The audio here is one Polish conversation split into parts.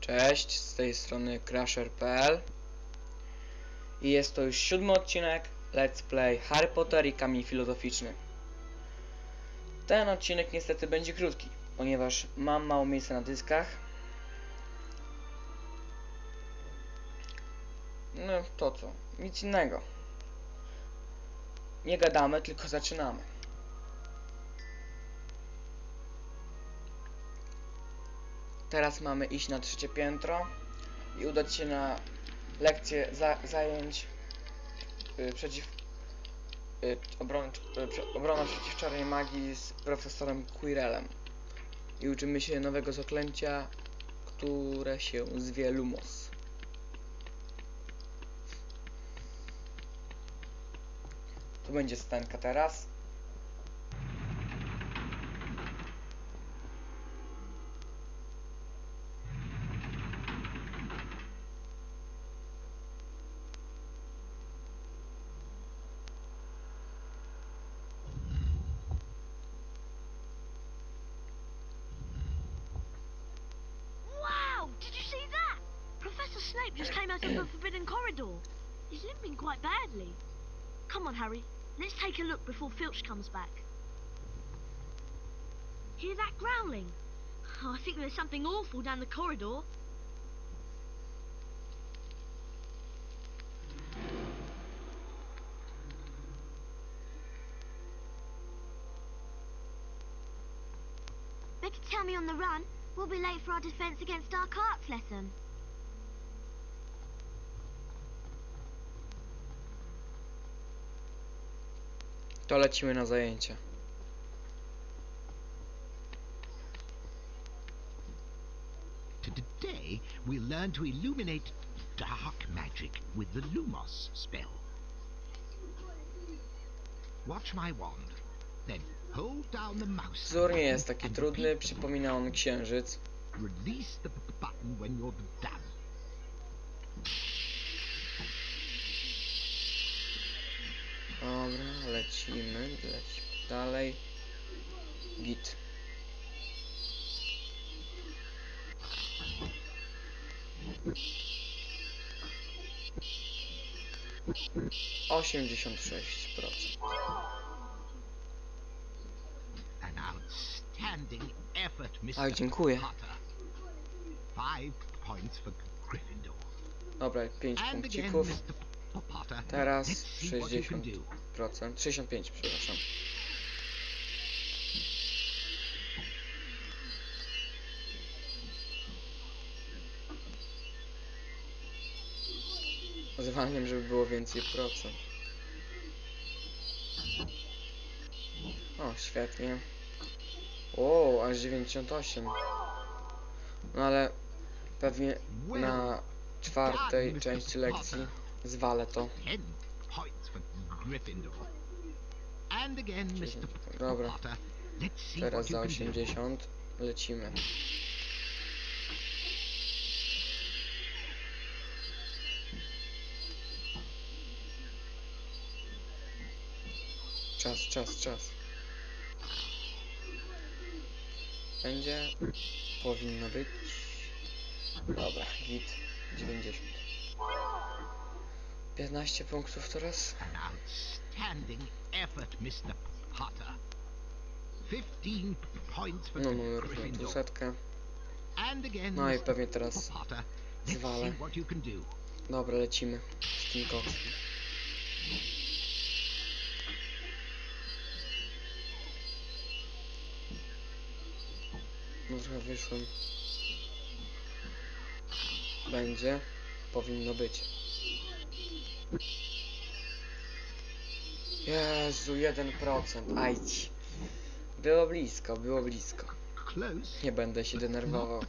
Cześć, z tej strony Crasher.pl i jest to już siódmy odcinek Let's Play Harry Potter i Kamień Filozoficzny. Ten odcinek niestety będzie krótki, ponieważ mam mało miejsca na dyskach. No to co, nic innego. Nie gadamy, tylko zaczynamy. Teraz mamy iść na trzecie piętro i udać się na lekcję za zajęć y, przeciw y, y, przeciw czarnej magii z profesorem Quirrellem. I uczymy się nowego zaklęcia, które się zwie Lumos. Tu będzie scenka teraz. Snape just came out of the Forbidden Corridor. He's limping quite badly. Come on, Harry. Let's take a look before Filch comes back. Hear that growling? Oh, I think there's something awful down the corridor. Better tell me on the run. We'll be late for our defense against dark arts lesson. To lecimy na zajęcia. Today, we'll learn to illuminate dark magic with the Lumos spell. Watch my wand. Then hold down the mouse. Wzór nie jest taki trudny, przypomina on księżyc. Release the button when you're done. Dobra, lecimy, lecimy dalej. Git. Osiemdziesiąt sześć procent. An outstanding effort, Mr. Ach, dziękuję. Potter. Five points for Gryffindor. Dobra, pięć punkcików. Teraz Let's see what you can sześćdziesiąt do. procent. Sześćdziesiąt pięć, przepraszam. Zwalniam, żeby było więcej procent. O, świetnie. O, aż 98. No ale pewnie na czwartej części lekcji zwalę to. Ten points for Gryffindor. And again, Mr. P- Dobra. Potter. Let's see Teraz za can do. 80 lecimy. Czas, czas, czas. Będzie? Powinno być. Dobra, git. 90. 15 punktów teraz. An outstanding effort, Mr. Potter. 15 points for No. 200. And again, No i pewnie teraz zwalę. Dobra, lecimy z tym koksem. No trochę wyszłem. Będzie. Powinno być. Jezu, 1%. Ajdź. Było blisko, było blisko. Nie będę się denerwował.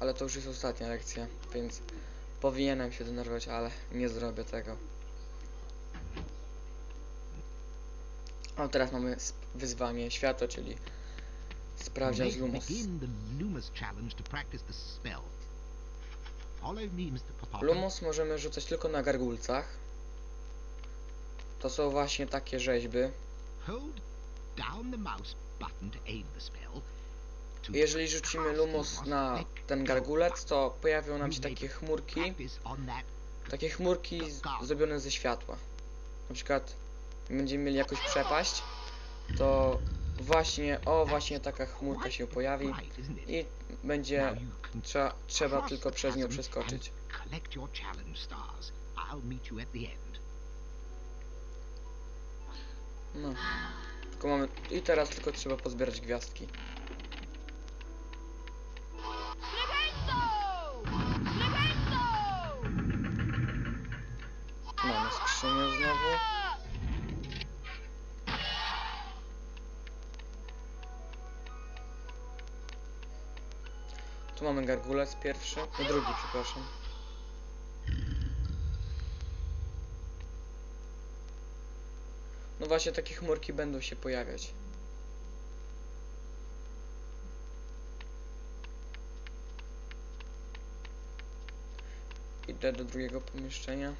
Ale to już jest ostatnia lekcja, więc powinienem się denerwować, ale nie zrobię tego. O, teraz mamy wyzwanie świata, czyli sprawdzian z Lumos. Lumos możemy rzucać tylko na gargulcach. To są właśnie takie rzeźby. Jeżeli rzucimy Lumos na ten gargulec, to pojawią nam się takie chmurki, takie chmurki zrobione ze światła. Na przykład będziemy mieli jakąś przepaść, to właśnie, o właśnie taka chmurka się pojawi i będzie can trzeba, tylko przez nią przeskoczyć. No. Tylko mamy. I teraz tylko trzeba pozbierać gwiazdki. Mamy skrzynię znowu. Tu mamy gargulec pierwszy, no drugi, przepraszam. No właśnie takie chmurki będą się pojawiać. Idę do drugiego pomieszczenia.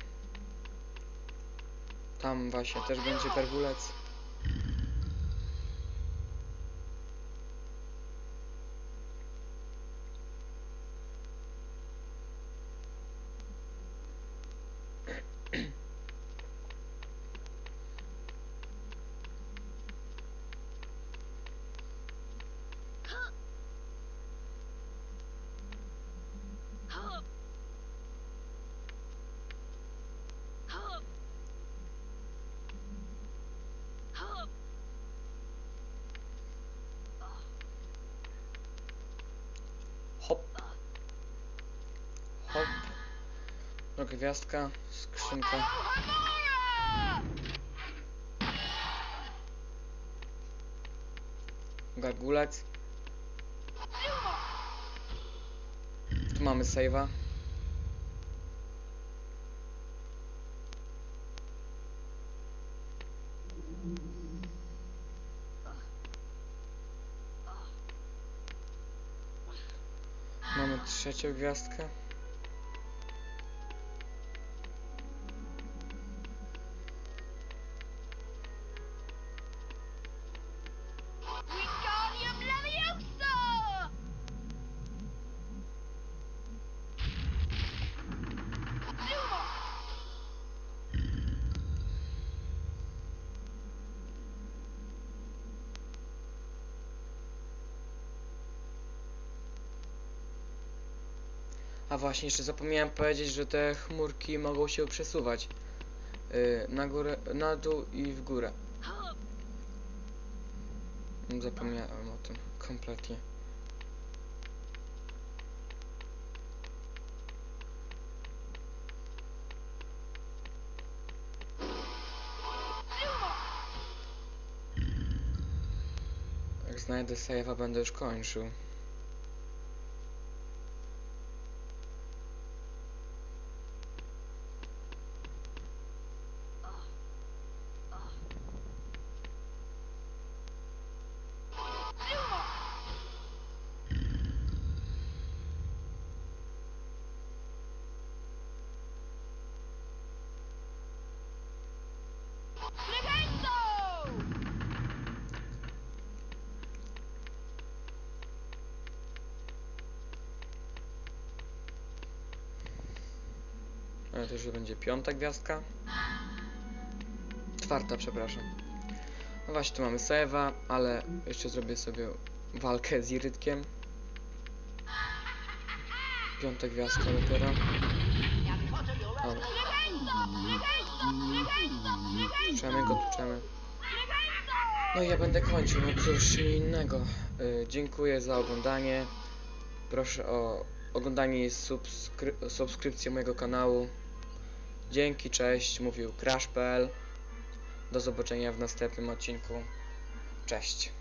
Tam właśnie też będzie gargulec. Hop. Hop. Druga gwiazdka, skrzynka. Gargulec. Tu mamy save'a. Mamy trzecią gwiazdkę. A właśnie, jeszcze zapomniałem powiedzieć, że te chmurki mogą się przesuwać. Yy, na górę, na dół i w górę. Zapomniałem o tym kompletnie. Jak znajdę save'a będę już kończył. Ale to już będzie piąta gwiazdka. Czwarta, przepraszam. No właśnie, tu mamy save'a, ale jeszcze zrobię sobie walkę z Irytkiem. Piąta gwiazdka dopiero. Tuczemy go, tuczemy. No i ja będę kończył, no cóż nie innego. Y, dziękuję za oglądanie. Proszę o oglądanie i subskry subskrypcję mojego kanału. Dzięki, cześć, mówił Crash.pl. Do zobaczenia w następnym odcinku. Cześć.